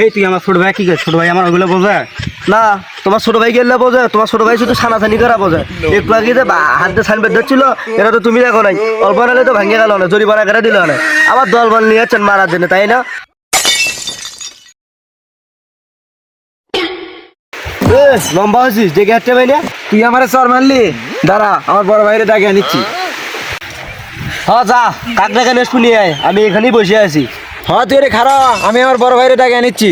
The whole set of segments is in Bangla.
এই, তুই আমার ছোট ভাই, কি ছোট ভাই আমার ওগুলো বোঝা? না, তোমার ছোট ভাই গেলে বোঝে, তোমার ছোট ভাই শুধু সানাসানি করা বোঝে। একটু আগে যে হাত দিয়ে সাইন বেড ছিল এটা তো তুমি দেখো নাই। অল্প নালে তো ভেঙে গেল না, জরিমানা করে দিল না। আবার দল বল নিয়ে যাচ্ছেন মারার জন্য, তাই না? লম্বা হয়েছিস, দেখে হাঁটতে পাই না? তুই আমার চর মারলি? দাঁড়া, আমার বড় ভাইরে ডাকে আনিচ্ছি হ্যাঁ যা কাক ডাকা নিয়ে আয়, আমি এখানেই বসে আছি। হ্যাঁ তুই রে খারা আমি আমার বড় ভাইরে ডাকে আনিচ্ছি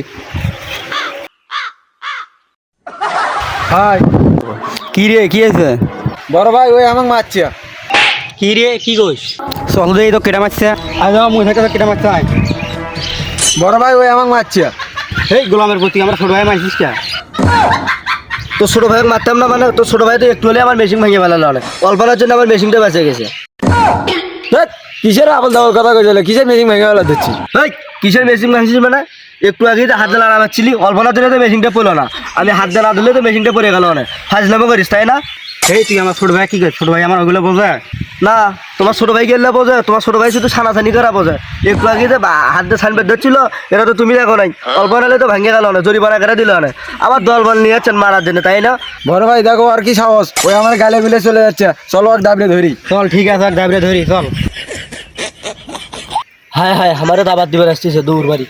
হাই। কি রে কি আছে বড় ভাই ওই আমাকে মারছে। কি রে কি কইস? চল দে তো কেটা মারছে। আজ আমার মুখে থেকে কেটা মারছে আয়। বড় ভাই ওই আমাকে মারছে। এই গোলামের প্রতি আমার ছোট ভাই মারছিস কে? তোর ছোট ভাইকে মারতাম না মানে তোর ছোট ভাই তো একটু হলে আমার মেশিন ভেঙে ফেলালো অনেক অল্পনার জন্য আমার মেশিনটা বেঁচে গেছে। কিসের আবল দাবল কথা কইছিল কিসের মেশিন ভেঙে গেল দিচ্ছি এই কিসের মেশিন ভাঙছিস মানে? একটু আগে হাত দিয়ে অল্প না দিলে তো মেশিনটা পড়ল না। আমি হাত দিয়ে না দিলে তো মেশিনটা পড়ে গেল অনেক ফাজলামো করিস তাই না? এই তুই আমার ছোট ভাই কি করে? ছোট ভাই আমার ওগুলো বোঝা না তোমার ছোট ভাই গেলে বোঝে তোমার ছোট ভাই শুধু সানাসানি করা বোঝে একটু আগে যে হাত দিয়ে সাইন বেড ছিল এটা তো তুমি দেখো নাই। অল্প নালে তো ভেঙে গেল না জরিমানা করে দিল না। আবার দল বল নিয়ে যাচ্ছেন মারার জন্য তাই না? বড় ভাই দেখো আর কি সাহস। ওই আমার গালে বিলে চলে যাচ্ছে। চলো আর দাবড়ে ধরি। চল ঠিক আছে আর দাবরে ধরি চল। হায় হায় আমারও দাবার দিবার আসতেছে দৌড় বাড়ি